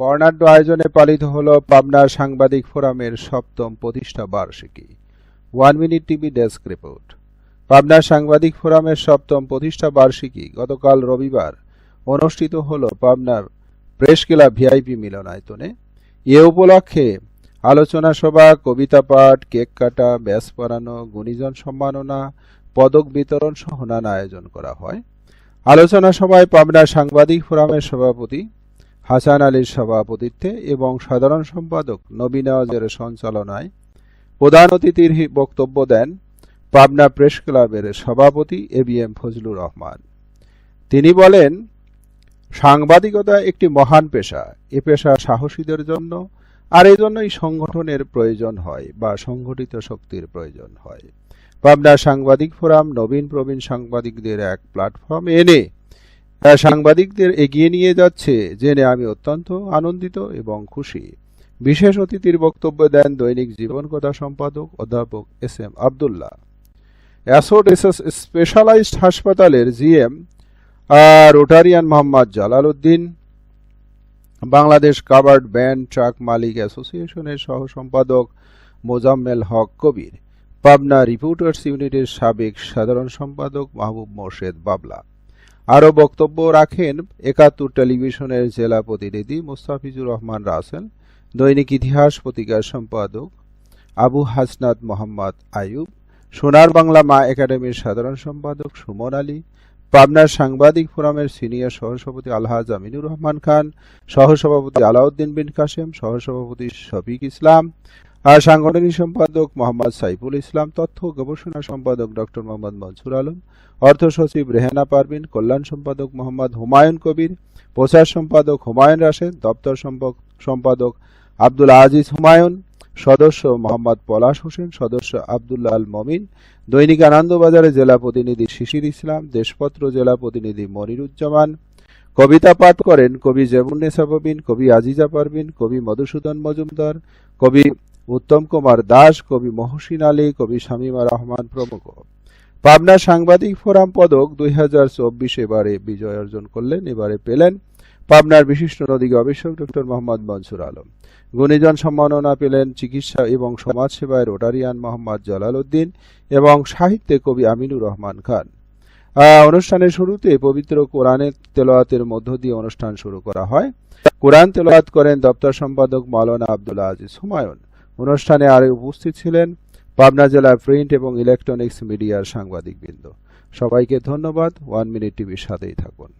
বর্ণাঢ্য আয়োজনে পালিত হল পাবনা সাংবাদিক ফোরামের সপ্তম প্রতিষ্ঠা বার্ষিকী। One minute TV desk report. Pabna সাংবাদিক ফোরামের সপ্তম প্রতিষ্ঠা বার্ষিকী গতকাল রবিবার অনুষ্ঠিত হল পাবনার প্রেস ক্লাব ভিআইপি মিলনায়তনে। এ উপলক্ষে আলোচনা সভা, কবিতা পাঠ, কেক কাটা, ব্যাস পড়ানো গুণীজন সম্মাননা, পদক বিতরণ সহ নানা আয়োজন করা হয়। আলোচনা সভায় পাবনা সাংবাদিক ফোরামের সভাপতি হাসান আলীর সভাপতিত্বে এবং সাধারণ সম্পাদক নবীন আওয়াজের সঞ্চালনায় প্রধান অতিথির বক্তব্য দেন পাবনা প্রেস ক্লাবের সভাপতি A B M Fazlur Rahman. তিনি বলেন, সাংবাদিকতা একটি মহান পেশা, এ পেশা সাহসীদের জন্য, আর এই জন্যই সংগঠনের প্রয়োজন হয় বা সংগঠিত শক্তির প্রয়োজন হয়। পাবনা সাংবাদিক ফোরাম নবীন প্রবীণ সাংবাদিকদের এক প্ল্যাটফর্ম এনে সাংবাদিকদের এগিয়ে নিয়ে যাচ্ছে, জেনে আমি অত্যন্ত আনন্দিত এবং খুশি। বিশেষ অতিথির বক্তব্য দেন দৈনিক জীবন কথা সম্পাদক অধ্যাপক S M Abdullah. SS specialized হাসপাতালের GM Rotarian Mohammad Jalal Uddin Bangladesh covered band truck মালিক অ্যাসোসিয়েশনের সহ সম্পাদক মোজাম্মেল হক কবির, পাবনা রিপোর্টার্স ইউনিটের সাবেক সাধারণ সম্পাদক মাহবুব মোর্শেদ বাবলা। আরও বক্তব্য রাখেন একাত্তর টেলিভিশনের জেলা প্রতিনিধি মুস্তাফিজুর রহমান রাসেল, দৈনিক ইতিহাস পত্রিকার সম্পাদক আবু হাসনাত মোহাম্মদ আয়ুব সোনার বাংলা মা একাডেমির সাধারণ সম্পাদক সুমন আলী পাবনার সাংবাদিক ফোরামের সিনিয়র সহসভাপতি আলহাজ আমিনুর রহমান খান, সহসভাপতি আলাউদ্দিন বিন কাসেম, সহসভাপতি শফিক ইসলাম সাংগঠনিক সম্পাদক মোহাম্মদ সাইফুল ইসলাম, তথ্য গবেষণা সম্পাদক ডক্টর মোহাম্মদ মনসুর আলম, অর্থ সচিব রেহানা পারভিন, কল্যাণ সম্পাদক মোহাম্মদ হুমায়ুন কবির, প্রচার সম্পাদক হুমায়ুন রাশেদ, দপ্তর সম্পাদক আব্দুল আজিজ হুমায়ুন, সদস্য মোহাম্মদ পলাশ হোসেন, সদস্য আবদুল্লাহ আল মমিন, দৈনিক আনন্দবাজারে জেলা প্রতিনিধি শিশির ইসলাম, দেশপত্র জেলা প্রতিনিধি মনিরুজ্জামান, কবিতা পাঠ করেন কবি জেবুন্নেসা কবি আজিজা পারভিন, কবি মধুসূদন মজুমদার, কবি উত্তম কুমার দাস, কবি মহসিন আলী, কবি শামীমা রহমান প্রমুখ। পাবনা সাংবাদিক ফোরাম পদক দুই হাজার চব্বিশ এবারে বিজয় অর্জন করলেন, এবারে পেলেন পাবনার বিশিষ্ট নদী গবেষক ডক্টর মোহাম্মদ মনসুর আলম। গুণীজন সম্মাননা পেলেন চিকিৎসা এবং সমাজসেবায় রোটারিয়ান মোহাম্মদ জালাল উদ্দিন এবং সাহিত্যে কবি আমিনুর রহমান খান। অনুষ্ঠানের শুরুতে পবিত্র কোরআনের তেলাওয়াতের মধ্য দিয়ে অনুষ্ঠান শুরু করা হয়। কোরআন তেলাওয়াত করেন দপ্তর সম্পাদক মাওলানা আব্দুল্লাহ আজিজ হুমায়ুন। অনুষ্ঠানে আরও উপস্থিত ছিলেন পাবনা জেলা প্রিন্ট এবং ইলেকট্রনিক্স মিডিয়ার সাংবাদিকবৃন্দ। সবাইকে ধন্যবাদ। ওয়ান মিনিট টিভির সাথেই থাকুন।